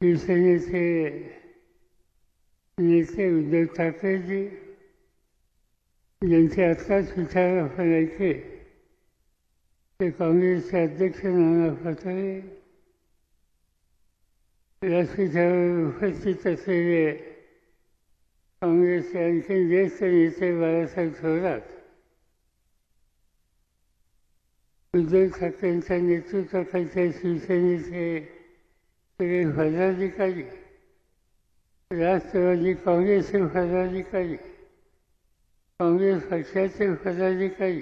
शिवसेनेचे नेते उद्धव ठाकरेजी ज्यांचे आत्ताच विचार आपण ऐकले ते काँग्रेसचे अध्यक्ष नाना पटोले व्यासपीठावर उपस्थित असलेले काँग्रेसचे आणखी ज्येष्ठ नेते बाळासाहेब थोरात उद्धव ठाकरेंच्या नेतृत्वाखालच्या शिवसेनेचे श्री भद्राधिकारी राष्ट्रवादी काँग्रेसचे पदाधिकारी काँग्रेस पक्षाचे पदाधिकारी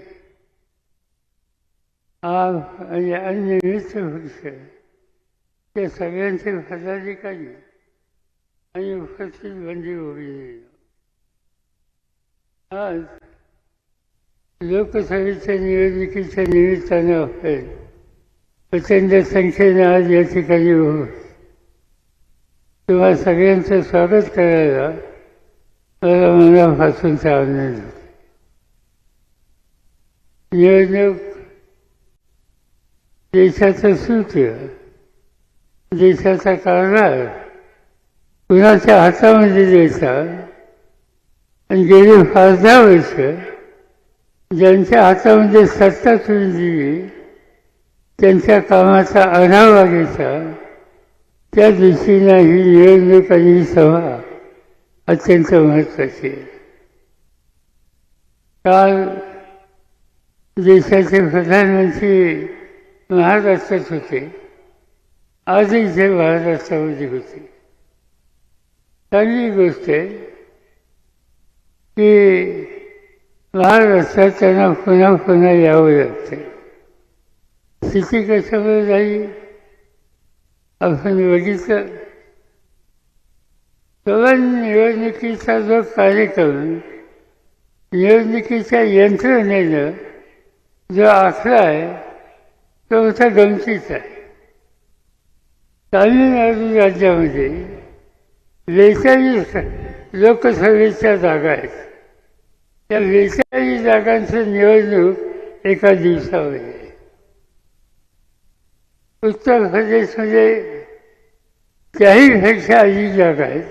आप आणि अन्य मित्र पक्ष त्या सगळ्यांचे पदाधिकारी आणि उपस्थित बंदी उभी आज लोकसभेच्या निवडणुकीच्या निमित्तानं आपण प्रचंड संख्येने आज या ठिकाणी किंवा तेव्हा सगळ्यांचं स्वागत करायला मला मनापासून आनंद होते निवडणूक देशाचं सूत्र देशाचा कारभार कुणाच्या हातामध्ये द्यायचा? आणि गेली फार दहा वर्ष ज्यांच्या हातामध्ये सत्ता तुम्ही दिली त्यांच्या कामाचा आढावा घ्यायचा? त्या दृष्टीनं ही निरंजकांची सभा अत्यंत महत्वाची आहे काल देशाचे प्रधानमंत्री महाराष्ट्रात होते. आजही ते महाराष्ट्रामध्ये होते. चांगली गोष्ट आहे की महाराष्ट्रात त्यांना पुन्हा पुन्हा यावं लागतं स्थिती कशामुळे झाली आपण बघितलं तेव्हा निवडणुकीचा जो कार्यक्रम निवडणुकीच्या यंत्रणेनं जो आखला आहे तो मोठा गमतीचा आहे तामिळनाडू राज्यामध्ये बेचाळीस लोकसभेच्या जागा आहेत त्या बेचाळीस जागांचं निवडणूक हो, एका दिवसामध्ये उत्तर प्रदेशमध्ये त्याहीपेक्षा अधिक जागा आहेत.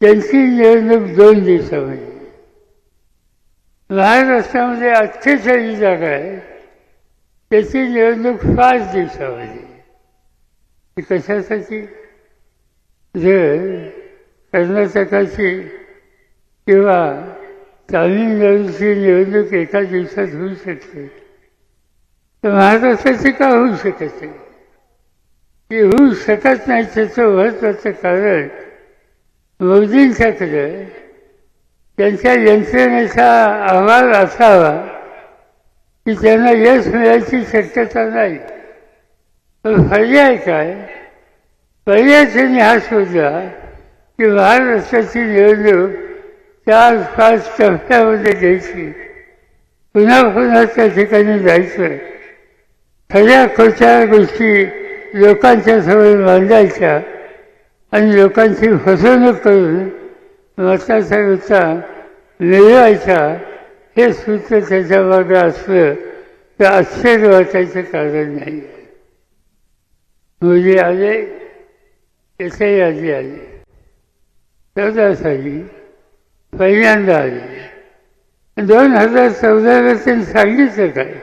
त्यांची निवडणूक दोन दिवसामध्ये. महाराष्ट्रामध्ये अठ्ठेचाळीस जागा आहे. त्याची निवडणूक पाच दिवसामध्ये. कशासाठी? जर कर्नाटकाची किंवा तामिळनाडूची निवडणूक एका दिवसात होऊ शकते तर महाराष्ट्राची का होऊ शकत नाही? ते होऊ शकत नाही त्याचं महत्त्वाचं कारण मोदींच्याकडे त्यांच्या यंत्रणेचा अहवाल असावा की त्यांना यश मिळायची शक्यता नाही. पण पर्याय काय? पर्याय त्यांनी हा शोधला की महाराष्ट्राची निवडणूक चार पाच टप्प्यामध्ये घ्यायची. पुन्हा पुन्हा त्या ठिकाणी जायचं. खऱ्या खोट्या गोष्टी लोकांच्या समोर मांडायच्या आणि लोकांची फसवणूक करून मताचा होता मिळवायचा हे सूत्र त्याच्यामागे असलं तर आश्चर्य वाटायचं कारण नाही. मुली आले त्याच्याही आधी आले. चौदा साली पहिल्यांदा आले. दोन हजार चौदाला त्यांनी सांगितलं काय?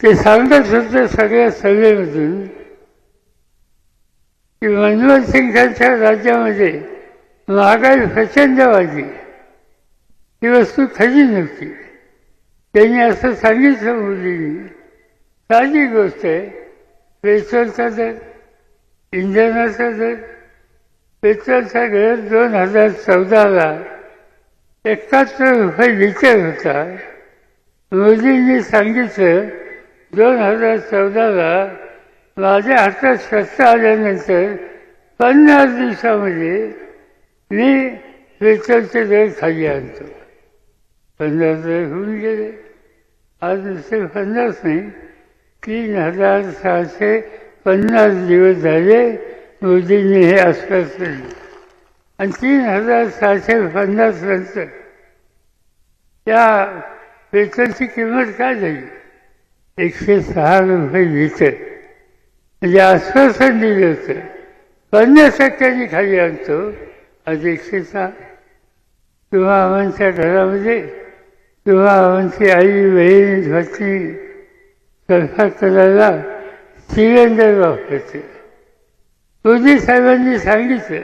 ते सांगत होतं सगळ्या सभेमधून की मनमोहन सिंगांच्या राज्यामध्ये महागाई प्रचंड वाढली ही वस्तू खरी नव्हती. त्यांनी असं सांगितलं मुलींनी साधी गोष्ट आहे पेट्रोलचा दर इंधनाचा दर पेट्रोलचा दर दोन हजार चौदाला एकाहत्तर रुपये लिटर होता. मोदींनी सांगितलं दोन हजार चौदाला माझ्या हातात सत्ता आल्यानंतर पन्नास दिवसामध्ये मी पेट्रोलचे दर खाली आणतो. पन्नास दर होऊन गेले. आज नुसते पन्नास नाही तीन हजार सहाशे पन्नास दिवस झाले मोदींनी हे आश्वासन आणि तीन हजार सहाशे पन्नास नंतर त्या पेट्रोलची किंमत काय झाली? एकशे सहा रुपये लिटर म्हणजे आश्वासन दिलं होतं पन्नास टक्क्यांनी खाली आणतो आज एकशे सहा. किंवा आमच्या घरामध्ये किंवा आमची आई बहीण पत्नी स्वयंपाक करायला सिलेंडर वापरते. मोदी साहेबांनी सांगितलं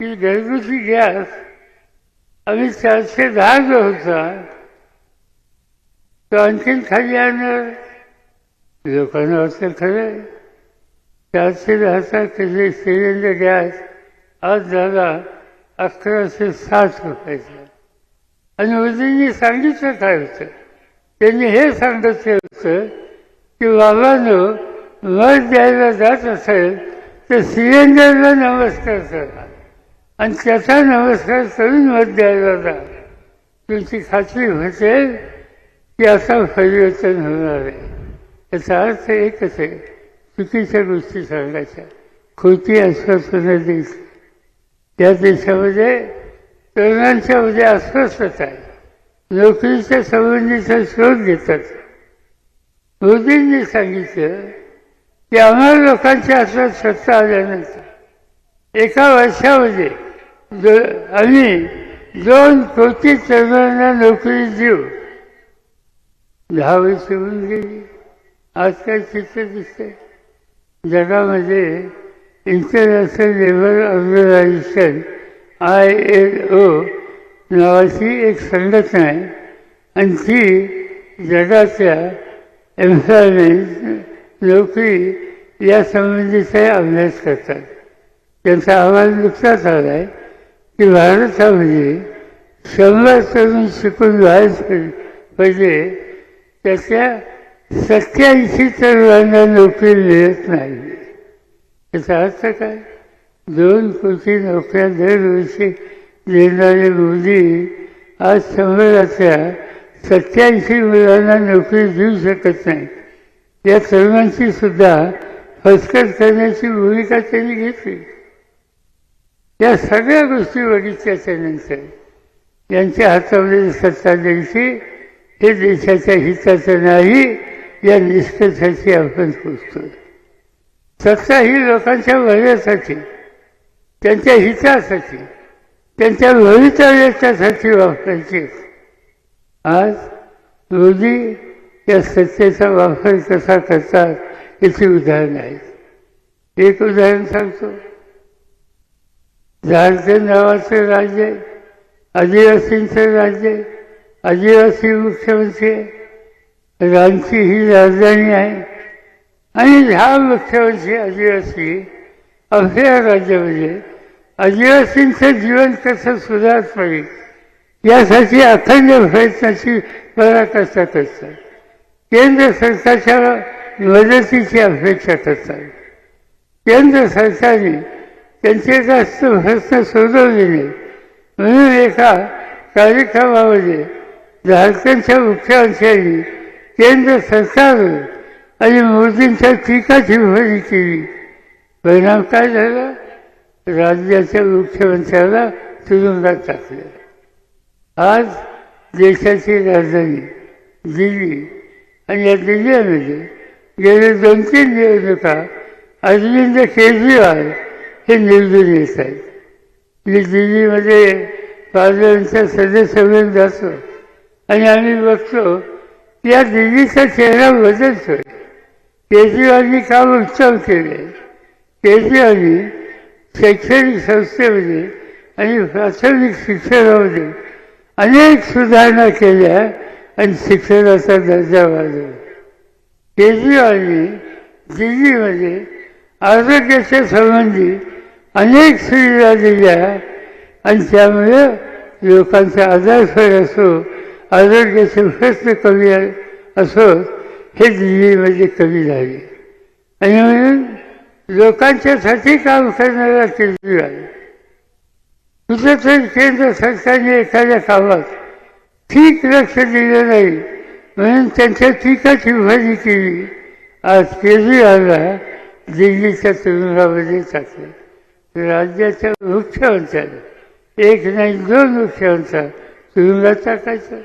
की घरगुती गॅस आम्ही चारशे दहा जो होता तो आणखीन खाली आणणार लोकांना वाटतं खरं चारशे दहाचा किती सिलेंडर गॅस आज झाला अकराशे साठ रुपयाचा आणि मोदींनी सांगितलं काय होतं त्यांनी हे सांगितलं होतं की बाबांनो मत द्यायला जात असेल तर सिलेंडरला नमस्कार करा आणि त्याचा नमस्कार करून मत द्यायला जा तुमची खात्री होते की असं परिवर्तन होणार आहे. याचा अर्थ एकच आहे. चुकीच्या गोष्टी सांगायच्या. खोटी आश्वासनं देश या देशामध्ये तरुणांच्या मध्ये अस्वस्थता आहे. नोकरीच्या संबंधीचा शोध घेतात. मोदींनी सांगितलं की आम्हाला लोकांच्या हातात सत्ता आल्यानंतर एका वर्षामध्ये आम्ही दोन कोटी तरुणांना नोकरी देऊ. दहा वर्ष होऊन गेली. आज काय चित्र दिसतंय जगामध्ये international labour organisation I L O नावाची एक संघटना आहे. आणि ती जगाच्या एम्प्लॉयमेंट नोकरी यासंबंधीचा अभ्यास करतात. त्यांचा अहवाल नुकताच आला आहे की भारतामध्ये शंभर तरुण शिकून बाहेर पाहिजे त्याच्या सत्याऐंशी तरुणांना नोकरी मिळत नाही. याचा अर्थ काय? दोन कोटी नोकऱ्या दरवर्षी देणारे मोदी आज समाजाच्या सत्याऐंशी मुलांना नोकरी देऊ शकत नाही या तरुणांची सुद्धा फसकट करण्याची भूमिका त्यांनी घेतली. या सगळ्या गोष्टी बघितल्या नंतर यांच्या हातामध्ये सत्ता द्यायची हे देशाच्या हिताचं नाही या निष्ठेसाठी आपण पोचतो सत्ता ही लोकांच्या भल्यासाठी त्यांच्या हितासाठी त्यांच्या भवितव्याच्यासाठी वापरायची. आज मोदी या सत्तेचा वापर कसा करतात याची उदाहरण आहेत. एक उदाहरण सांगतो. झारखंड नावाचं राज्य आदिवासींचं राज्य आहे. आदिवासी मुख्यमंत्री रांची ही राजधानी आहे. आणि ह्या मुख्यमंत्री आदिवासी आपल्या राज्यामध्ये आदिवासींचं जीवन कसं सुधारत पाहिजे यासाठी अखंड प्रयत्नाची पराकाष्ठा करतात केंद्र सरकारच्या मदतीची अपेक्षा करतात केंद्र सरकारने त्यांचे जास्त प्रश्न सोडवले म्हणून एका कार्यक्रमामध्ये झारखंडच्या वृक्षांशाने केंद्र सरकार आणि मोदींच्या टीकाची विभागणी केली. परिणाम काय झाला? राज्याच्या मुख्यमंत्र्याला तुरुंगात टाकले. आज देशाची राजधानी दिल्ली आणि या दिल्लीमध्ये गेले दोन तीन निवडणुका अरविंद केजरीवाल हे निवडून येत आहेत. मी दिल्लीमध्ये पार्लमेंटचा सदस्य म्हणून जातो. आणि आम्ही बघतो या दिल्लीचा चेहरा बदलतोय केजरीवालनी काम उत्तम केले. केजरीवालनी शैक्षणिक संस्थेमध्ये आणि प्राथमिक शिक्षणामध्ये अनेक सुधारणा केल्या आणि शिक्षणाचा दर्जा वाढला केजरीवालनी दिल्लीमध्ये आरोग्याच्या संबंधी अनेक सुविधा दिल्या आणि त्यामुळे लोकांचा आजारफळ असो आरोग्याचे कवी कमी असं हे दिल्लीमध्ये कमी झाले. आणि म्हणून लोकांच्यासाठी काम करणारा केजरीवाल कुठेतरी केंद्र सरकारने एखाद्या कामात ठीक लक्ष दिलं नाही म्हणून त्यांच्या टीकाची विभाजी केली. आज केजरीवालला दिल्लीच्या तुरुंगामध्ये टाकलं राज्याच्या मुख्यमंत्र्याला एक नाही दोन मुख्यमंत्र्या तुरुंगात टाकायचं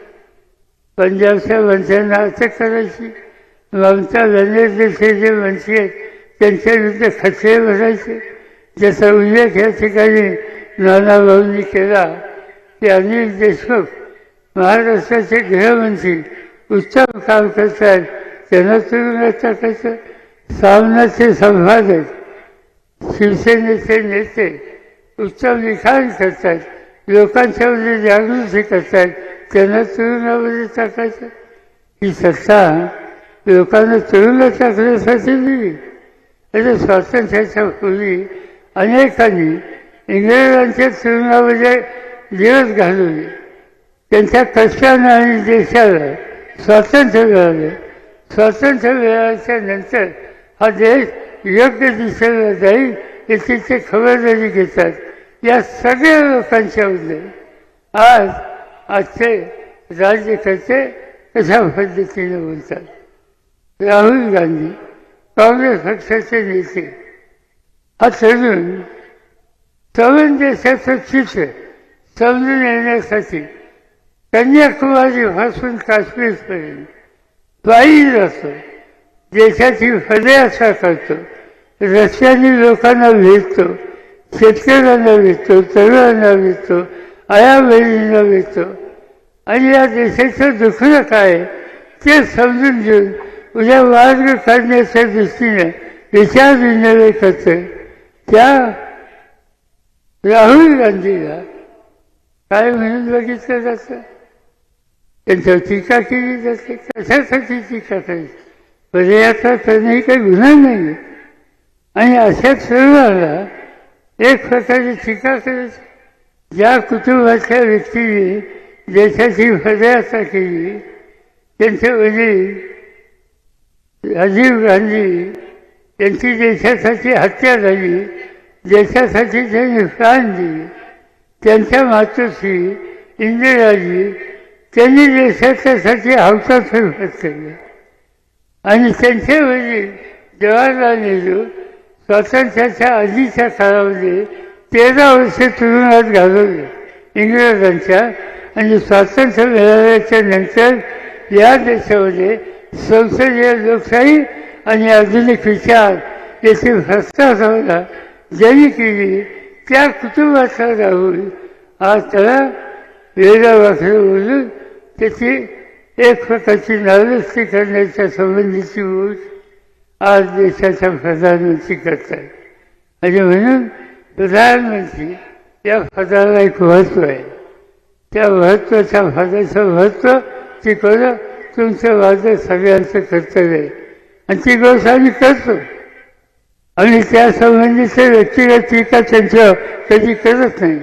पंजाबच्या मंत्र्यांना अटक करायची ममता बनर्जीचे जे मंत्री आहेत त्यांच्या विरुद्ध खचरे भरायचे ज्याचा उल्लेख या ठिकाणी नानाभाऊंनी केला की अनिल देशमुख महाराष्ट्राचे गृहमंत्री उत्तम काम करत आहेत त्यांना तुरुंगात टाकायचं सामनाचे संपादक शिवसेनेचे नेते उत्तम लिखाण करतात लोकांच्यामध्ये जागृती करतात. त्यांना तुरुंगामध्ये टाकायचं. ही सत्ता लोकांना तुरुंगात टाकण्यासाठी दिली. आता स्वातंत्र्याच्या पूर्वी अनेकांनी इंग्रजांच्या तुरुंगामध्ये दिवस घालवले. त्यांच्या कष्टानं आणि देशाला स्वातंत्र्य मिळालं. स्वातंत्र्य मिळाल्याच्या नंतर हा देश योग्य दिशेला जाईल याची ते खबरदारी घेतात या सगळ्या लोकांच्या उदय आज आजचे राज्यकर्ते अशा पद्धतीने बोलतात. राहुल गांधी काँग्रेस पक्षाचे नेते. हा तरुण तरुण देशाचं चित्र समजून येण्यासाठी कन्याकुमारीपासून काश्मीरपर्यंत पायी जातो देशाची पदयात्रा करतो. रस्त्याने लोकांना भेटतो. शेतकऱ्यांना भेटतो. तरुणांना भेटतो. आया बहिणींना भेटतो आणि या देशाचं दुखणं काय ते समजून घेऊन उद्या मार्ग काढण्याच्या दृष्टीने विचार विनिमय करते त्या राहुल गांधीला काय म्हणून बघितलं जातं? त्यांच्यावर टीका केली जाते. कशासाठी टीका करायची? म्हणजे पदयात्रा करणे काही गुन्हा नाही. आणि अशा सर्वांना एक प्रकारची टीका करायची. ज्या कुटुंबाच्या व्यक्तीने देशाची पदयात्रा केली त्यांचे वडील राजीव गांधी त्यांची देशासाठी हत्या झाली. देशासाठी त्यांनी प्राण दिले त्यांच्या मातोश्री इंदिराजी त्यांनी देशाच्यासाठी हौसा सुरुवात केली. आणि त्यांचे वडील जवाहरलाल नेहरू स्वातंत्र्याच्या आधीच्या काळामध्ये तेरा वर्षे तुरुंगात घालवले इंग्रजांच्या आणि स्वातंत्र्य मिळाल्याच्या नंतर या देशामध्ये संसदीय लोकशाही आणि आधुनिक विचार याची भ्रष्टाचाराला ज्यांनी केली त्या कुटुंबाचा राहून आज त्याला वेगळा बोलून त्याची एक प्रकारची नावस्ती करण्याच्या संबंधीची बोल आज देशाच्या प्रधानमंत्री करतात आणि म्हणून प्रधानमंत्री या पदाला एक महत्त्व आहे. त्या महत्त्वाच्या पदाचं महत्त्व तिकडं तुमचं माझं सगळ्यांचं कर्तव्य आहे. आणि ती गोष्ट आम्ही करतो. आणि त्या संबंधीचे व्यक्तिगत टीका त्यांच्या कधी करत नाही.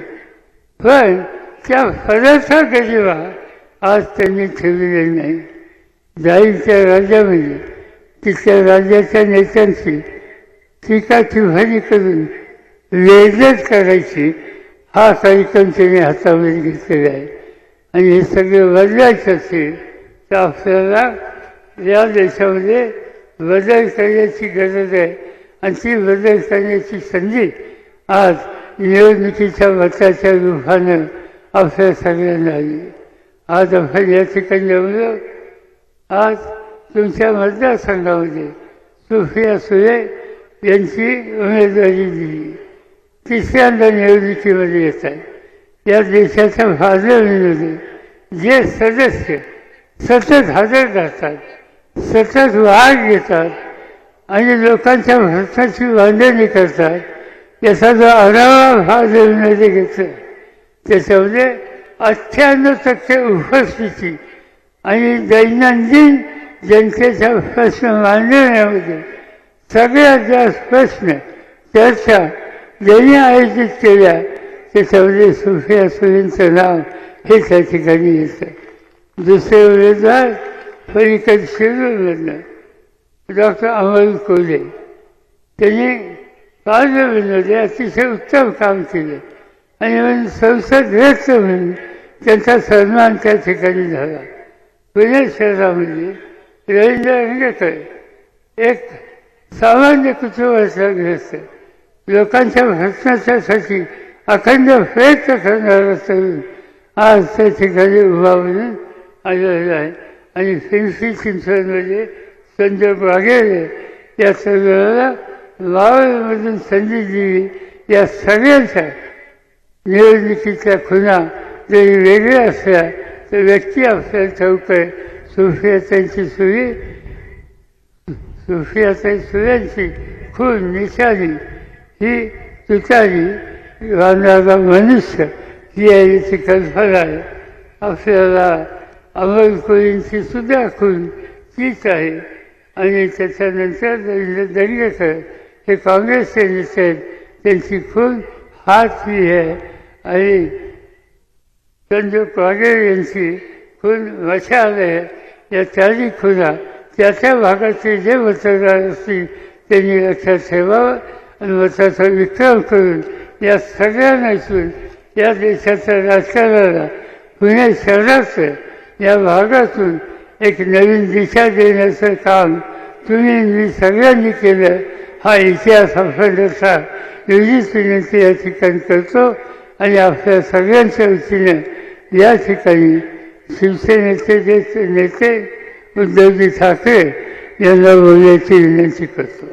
पण त्या फदाचा गरिबा आज त्यांनी ठेवलेली नाही. जाईच्या राज्यामध्ये तिथल्या राज्याच्या नेत्यांची टीका टिव्हाणी करून वेदच करायची. हा कार्यक्रम त्यांनी हातामध्ये घेतलेला आहे. आणि हे सगळं बदलायचं असेल तर आपल्याला या देशामध्ये बदल करण्याची गरज आहे. आणि ती बदल करण्याची संधी आज निवडणुकीच्या मताच्या रूपानं आपल्या सगळ्यांना आली. आज आपण या ठिकाणी जमलो आज तुमच्या मतदारसंघामध्ये सुफिया सुरे यांची उमेदवारी दिली. तिसऱ्यांदा निवडणुकीमध्ये येतात या देशाच्या भाजपमध्ये जे सदस्य सतत हजर राहतात सतत वाढ घेतात आणि लोकांच्या भरताची बांधणी करतात त्याचा जो आढावा भाजपमध्ये घेतला त्याच्यामध्ये अठ्ठ्याण्णव टक्के उपस्थिती आणि दैनंदिन जनतेच्या प्रश्न मांडण्यामध्ये सगळ्यात जास्त प्रश्न चर्चा ज्यांनी आयोजित केल्या त्याच्यामध्ये सुफी असुलींचं नाव हे त्या ठिकाणी येतं. दुसरे उमेदवार पलीकड शिरूरमधनं डॉक्टर अमोल कोले त्यांनी पार्लमेंटमध्ये अतिशय उत्तम काम केलं आणि म्हणून संसद म्हणून त्यांचा सन्मान त्या ठिकाणी झाला. पुणे शहरामध्ये रवींद्र रंगेकर एक सामान्य कुटुंबाचा ग्रस्त लोकांच्या भ्रष्टाच्यासाठी अखंड प्रयत्न करणारा तरुण आज त्या ठिकाणी उभा म्हणून आलेला आहे. आणि पिंपरी चिंचवडमध्ये संजय वाघेरे या सगळ्याला लावलमधून संधी दिली. या सगळ्यांच्या निवडणुकीच्या खुणा जरी वेगळ्या असल्या तर व्यक्ती आपल्याला ठाऊक आहे. सुफियातांची सुरी सुफियाताई सुऱ्यांची खून निशाणी ही तुतारी वानराचा मनुष्य ही आहे ती कल्पना आहे. आपल्याला अमोल कोळींची सुद्धा खून तीच आहे. आणि त्याच्यानंतर रवींद्र दंगेकर हे काँग्रेसचे नेते आहेत त्यांची खून हाच ही आहे. आणि चंद्र कागेर यांची खून मशाल आहे. या चारही खुना त्या त्या भागाचे जे मतदार असतील त्यांनी लक्षात ठेवावं. आणि त्याचा विक्रम करून या सगळ्यांना इथून या देशाच्या राजकारणाला पुणे शहराचं या भागातून एक नवीन दिशा देण्याचं काम तुम्ही मी सगळ्यांनी केलं. हा इतिहास आपल्याचा एवढीच विनंती या ठिकाणी करतो आणि आपल्या सगळ्यांच्या वतीने या ठिकाणी शिवसेनेचे जे नेते उद्धवजी ठाकरे यांना बोलण्याची विनंती करतो.